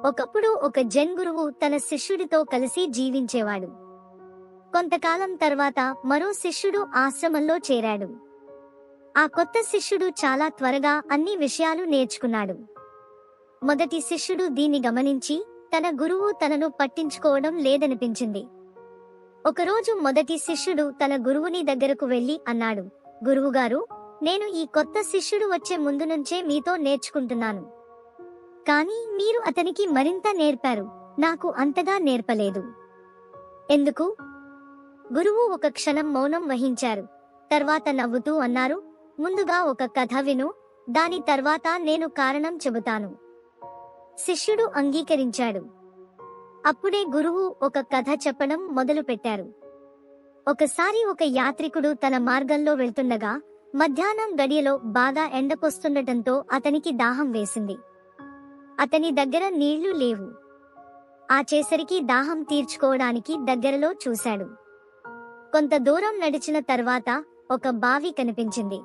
ఒకప్పుడు ఒక జన్ గురువు తన శిష్యుడితో కలిసి జీవించేవాడు. కొంతకాలం తర్వాత మరో శిష్యుడు ఆశ్రమంలో చేరాడు. ఆ కొత్త శిష్యుడు చాలా త్వరగా అన్ని విషయాలు నేర్చుకున్నాడు. మొదటి శిష్యుడు దీన్ని గమనించి తన గురువు తనను పట్టించుకోవడం లేదనిపించింది. ఒకరోజు మొదటి శిష్యుడు తన గురువుని దగ్గరకు వెళ్ళి అన్నాడు గురువుగారు నేను ఈ కొత్త శిష్యుడు వచ్చే ముందు నుంచే మీతో నేర్చుకుంటున్నాను. కానీ మీరు అతనికి మరింత నేర్పారు. నాకు అంతగా నేర్పలేదు. ఎందుకు? గురువు ఒక క్షణం మౌనం వహించారు. తర్వాత నవ్వుతూ అన్నారు ముందుగా ఒక కథ విను దాని తర్వాత నేను కారణం చెబుతాను. శిష్యుడు అంగీకరించాడు. అప్పుడే గురువు ఒక కథ చెప్పడం మొదలుపెట్టారు. ఒకసారి ఒక యాత్రికుడు తన మార్గంలో వెళ్తుండగా మధ్యాహ్నం గడియలో బాగా ఎండకొస్తుండటంతో అతనికి దాహం వేసింది. అతని దగ్గర నీళ్ళు లేవు. ఆ చేసరికి దాహం తీర్చుకోవడానికి దగ్గరలో చూశాడు. కొంత దూరం నడిచిన తర్వాత ఒక బావి కనిపించింది.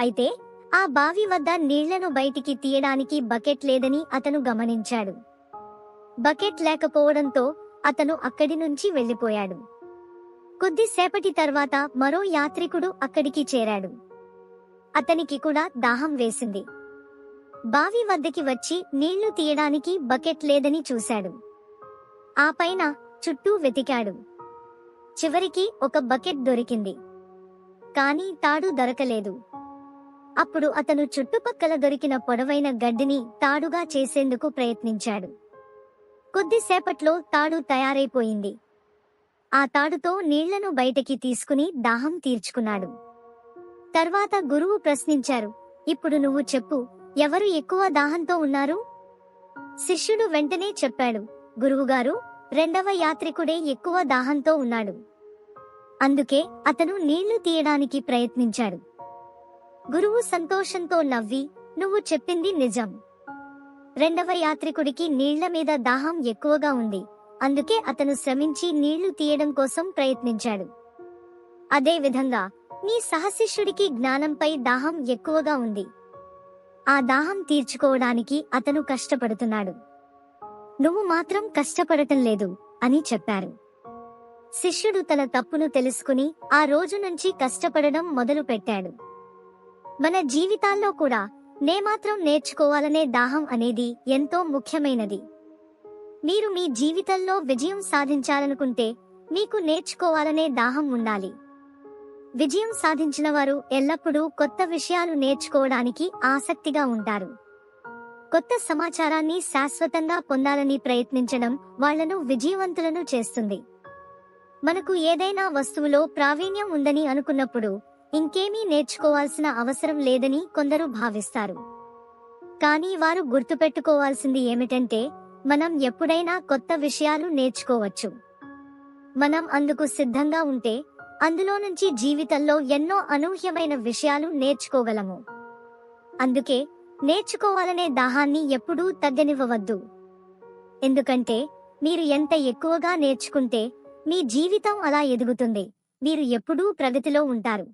అయితే ఆ బావి వద్ద నీళ్ళను బయటికి తీయడానికి బకెట్ లేదని అతను గమనించాడు. బకెట్ లేకపోవడంతో అతను అక్కడి నుంచి వెళ్ళిపోయాడు కొద్దిసేపటి తర్వాత మరో యాత్రికుడు అక్కడికి చేరాడు. అతనికి కూడా దాహం వేసింది. బావి వద్దకి వచ్చి నీళ్ళు తీయడానికి బకెట్ లేదని చూశాడు. ఆ పైన చుట్టూ వెతికాడు. చివరికి ఒక బకెట్ దొరికింది. కానీ తాడు దొరకలేదు. అప్పుడు అతను చుట్టుపక్కల దొరికిన పొడవైన గడ్డిని తాడుగా చేసేందుకు ప్రయత్నించాడు. కొద్దిసేపట్లో తాడు తయారైపోయింది. ఆ తాడుతో నీళ్ళను బయటకి తీసుకుని దాహం తీర్చుకున్నాడు. తర్వాత గురువు ప్రశ్నించారు ఇప్పుడు నువ్వు చెప్పు ఎవరు ఎక్కువ దాహంతో ఉన్నారు? శిష్యుడు వెంటనే చెప్పాడు గురువుగారు రెండవ యాత్రికుడే ఎక్కువ దాహంతో ఉన్నాడు. అందుకే అతను నీళ్ళు తీయడానికి ప్రయత్నించాడు. గురువు సంతోషంతో నవ్వి నువ్వు చెప్పింది నిజం. రెండవ యాత్రికుడికి నీళ్ళ మీద దాహం ఎక్కువగా ఉంది. అందుకే అతను శ్రమించి నీళ్ళు తీయడం కోసం ప్రయత్నించాడు. అదేవిధంగా నీ సహశిష్యుడికి జ్ఞానంపై దాహం ఎక్కువగా ఉంది. ఆ దాహం తీర్చుకోవడానికి అతను కష్టపడుతున్నాడు. నువ్వు మాత్రం కష్టపడటం లేదు అని చెప్పారు. శిష్యుడు తన తప్పును తెలుసుకుని ఆ రోజు నుంచి కష్టపడడం మొదలు పెట్టాడు. మన జీవితాల్లో కూడా నేమాత్రం నేర్చుకోవాలనే దాహం అనేది ఎంతో ముఖ్యమైనది. మీరు మీ జీవితంలో విజయం సాధించాలనుకుంటే మీకు నేర్చుకోవాలనే దాహం ఉండాలి. విజయం సాధించిన వారు ఎల్లప్పుడూ కొత్త విషయాలు నేర్చుకోవడానికి ఆసక్తిగా ఉంటారు. కొత్త సమాచారాన్ని శాశ్వతంగా పొందాలని ప్రయత్నించడం వాళ్ళను విజయవంతులను చేస్తుంది. మనకు ఏదైనా వస్తువులో ప్రావీణ్యం ఉందని అనుకున్నప్పుడు ఇంకేమీ నేర్చుకోవాల్సిన అవసరం లేదని కొందరు భావిస్తారు. కానీ వారు గుర్తుపెట్టుకోవాల్సింది ఏమిటంటే మనం ఎప్పుడైనా కొత్త విషయాలు నేర్చుకోవచ్చు. మనం అందుకు సిద్ధంగా ఉంటే అందులో నుంచి జీవితంలో ఎన్నో అనూహ్యమైన విషయాలు నేర్చుకోగలము. అందుకే నేర్చుకోవాలనే దాహాన్ని ఎప్పుడూ తగ్గనివ్వవద్దు. ఎందుకంటే మీరు ఎంత ఎక్కువగా నేర్చుకుంటే మీ జీవితం అలా ఎదుగుతుంది. మీరు ఎప్పుడూ ప్రగతిలో ఉంటారు.